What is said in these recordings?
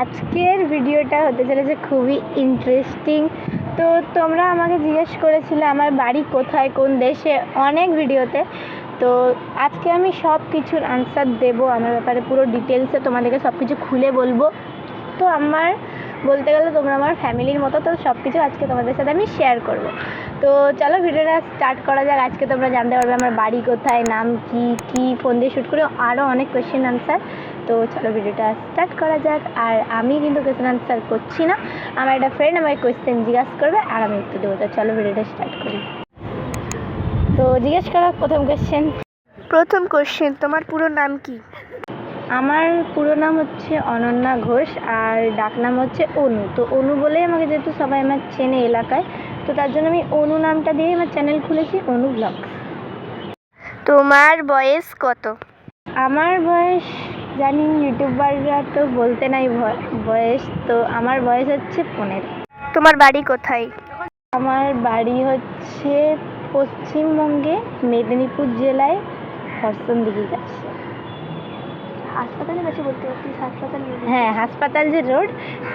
আজকের ভিডিওটা হতে চলেছে খুবই ইন্টারেস্টিং তো তোমরা আমাকে জিজ্ঞেস করেছিলে আমার বাড়ি কোথায়, কোন দেশে, অনেক ভিডিওতে তো আজকে আমি সব কিছুর আনসার দেবো আমার ব্যাপারে, পুরো ডিটেলসে তোমাদেরকে সব কিছু খুলে বলব। তো আমার, বলতে গেলে তোমরা আমার ফ্যামিলির মতো, তো সব কিছু আজকে তোমাদের সাথে আমি শেয়ার করব। তো চলো ভিডিওটা স্টার্ট করা যাক, আজকে তোমরা জানতে পারবে আমার বাড়ি কোথায়, নাম কি কি ফোন দিয়ে শ্যুট করে আরও অনেক কোয়েশ্চেন আনসার তো চলো ভিডিওটা স্টার্ট করা যাক। আর আমি কিন্তু কোয়েশ্চেন আনসার করছি না। আমার একটা ফ্রেন্ড আমাকে কোয়েশ্চেন জিজ্ঞাসা করবে আর আমি উত্তর দেবো। তো চলো ভিডিওটা স্টার্ট করি। তো জিজ্ঞেস করো প্রথম কোয়েশ্চেন প্রথম কোশ্চেন তোমার পুরো নাম কি? আমার পুরো নাম হচ্ছে অনন্যা ঘোষ আর ডাক নাম হচ্ছে অনু। তো অনু বলেই আমাকে যেহেতু সবাই আমার চেনে এলাকায় তো তার জন্য আমি অনু নামটা দিয়ে আমার চ্যানেল খুলেছি অনু ব্লগ তোমার বয়স কত? আমার বয়স জানি ইউটিউবাররা তো বলতে নাই বয়স তো আমার বয়স হচ্ছে পনেরো। তোমার বাড়ি কোথায়? আমার বাড়ি হচ্ছে পশ্চিমবঙ্গে মেদিনীপুর জেলায় হরসনদিঘির কাছে। হাসপাতালের কাছে বলতে পারছিস হাসপাতাল হ্যাঁ হাসপাতাল যে রোড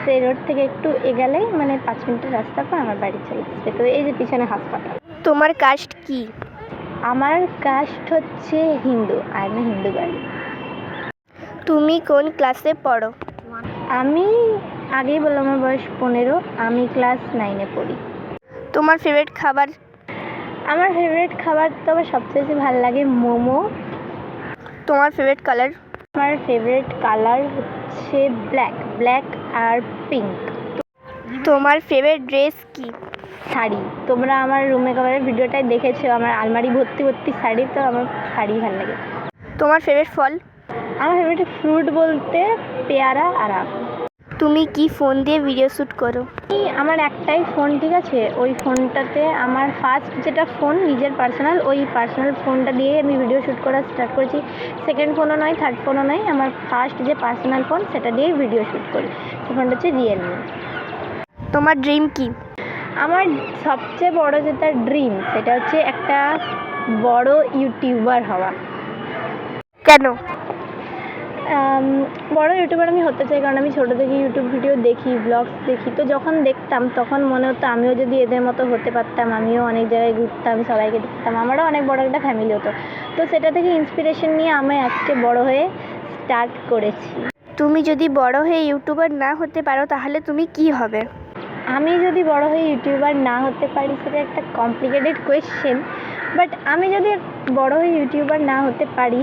সেই রোড থেকে একটু এগালেই মানে পাঁচ মিনিটের রাস্তা পর আমার বাড়ি চলে আসবে। তো এই যে পিছনে হাসপাতাল। তোমার কাস্ট কি? আমার কাস্ট হচ্ছে হিন্দু আর আমি হিন্দু বাড়ি। তুমি কোন ক্লাসে পড়ো? আমি আগেই বললাম আমার বয়স পনেরো আমি ক্লাস নাইনে পড়ি। তোমার ফেভারিট খাবার? আমার ফেভারিট খাবার তো আমার সবচেয়ে বেশি ভালো লাগে মোমো। তোমার ফেভারিট কালার আমার ফেভারিট কালার হচ্ছে ব্ল্যাক ব্ল্যাক আর পিঙ্ক তোমার ফেভারিট ড্রেস কি? শাড়ি। তোমরা আমার রুমে কভারের ভিডিওটাই দেখেছ? আমার আলমারি ভর্তি ভর্তি শাড়ি তো আমার শাড়ি ভালো লাগে। তোমার ফেভারিট ফল? আমার ফেভারিট ফ্রুট বলতে পেয়ারা আর আম। তুমি কি ফোন দিয়ে ভিডিও শ্যুট করো? আমার একটাই ফোন ঠিক আছে? ওই ফোনটাতে আমার ফার্স্ট যেটা ফোন নিজের পার্সোনাল ওই পার্সোনাল ফোনটা দিয়ে আমি ভিডিও শ্যুট করা স্টার্ট করেছি। সেকেন্ড ফোনও নয় থার্ড ফোনও নয় আমার ফার্স্ট যে পার্সোনাল ফোন সেটা দিয়েই ভিডিও শ্যুট করি। সে ফোনটা হচ্ছে রিয়েলমি তোমার ড্রিম কি? আমার সবচেয়ে বড় যেটা ড্রিম সেটা হচ্ছে একটা বড় ইউটিউবার হওয়া। কেন? বড় ইউটিউবার আমি হতে চাই কারণ আমি ছোটো থেকে ইউটিউব ভিডিও দেখি ব্লগস দেখি। তো যখন দেখতাম তখন মনে হতো আমিও যদি এদের মতো হতে পারতাম আমিও অনেক জায়গায় ঘুরতাম সবাইকে দেখতাম। আমারও অনেক বড় একটা ফ্যামিলি হতো। তো সেটা থেকে ইন্সপিরেশন নিয়ে আমি আজকে বড় হয়ে স্টার্ট করেছি। তুমি যদি বড় হয়ে ইউটিউবার না হতে পারো তাহলে তুমি কি হবে? আমি যদি বড় হয়ে ইউটিউবার না হতে পারি সেটা একটা কমপ্লিকেটেড কোয়েশ্চেন বাট আমি যদি বড় হয়ে ইউটিউবার না হতে পারি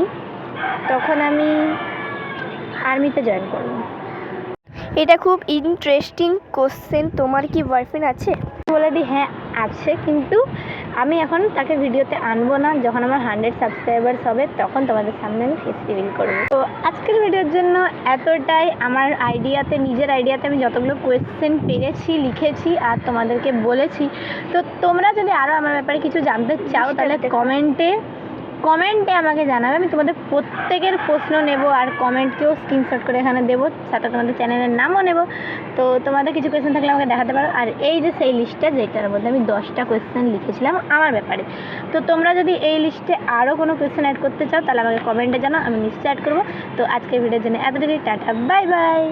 তখন আমি আর্মিতে জয়েন করব। এটা খুব ইন্টারেস্টিং কোশ্চেন তোমার কি বয়ফ্রেন্ড আছে? বলে দিই হ্যাঁ আছে। কিন্তু আমি এখন তাকে ভিডিওতে আনব না। যখন আমার হান্ড্রেড সাবস্ক্রাইবার্স হবে তখন তোমাদের সামনে আমি ফেস রিভিল করব। তো আজকের ভিডিওর জন্য এতটাই। আমার আইডিয়াতে নিজের আইডিয়াতে আমি যতগুলো কোয়েশ্চেন পেরেছি লিখেছি আর তোমাদেরকে বলেছি। তো তোমরা যদি আরও আমার ব্যাপারে কিছু জানতে চাও তাহলে কমেন্টে কমেন্টে আমাকে জানাবে। আমি তোমাদের প্রত্যেকের প্রশ্ন নেব আর কমেন্টকেও স্ক্রিনশট করে এখানে দেবো। সাথে তোমাদের চ্যানেলের নামও নেব। তো তোমাদের কিছু কোয়েশ্চেন থাকলে আমাকে দেখাতে পারো। আর এই যে সেই লিস্টটা যেটার মধ্যে আমি দশটা কোয়েশ্চেন লিখেছিলাম আমার ব্যাপারে। তো তোমরা যদি এই লিস্টে আরও কোনো কোয়েশ্চেন অ্যাড করতে চাও, তাহলে আমাকে কমেন্টে জানাও, আমি নিশ্চয়ই অ্যাড করব। তো আজকের ভিডিওর জন্য এতটুকুই। Tata bye bye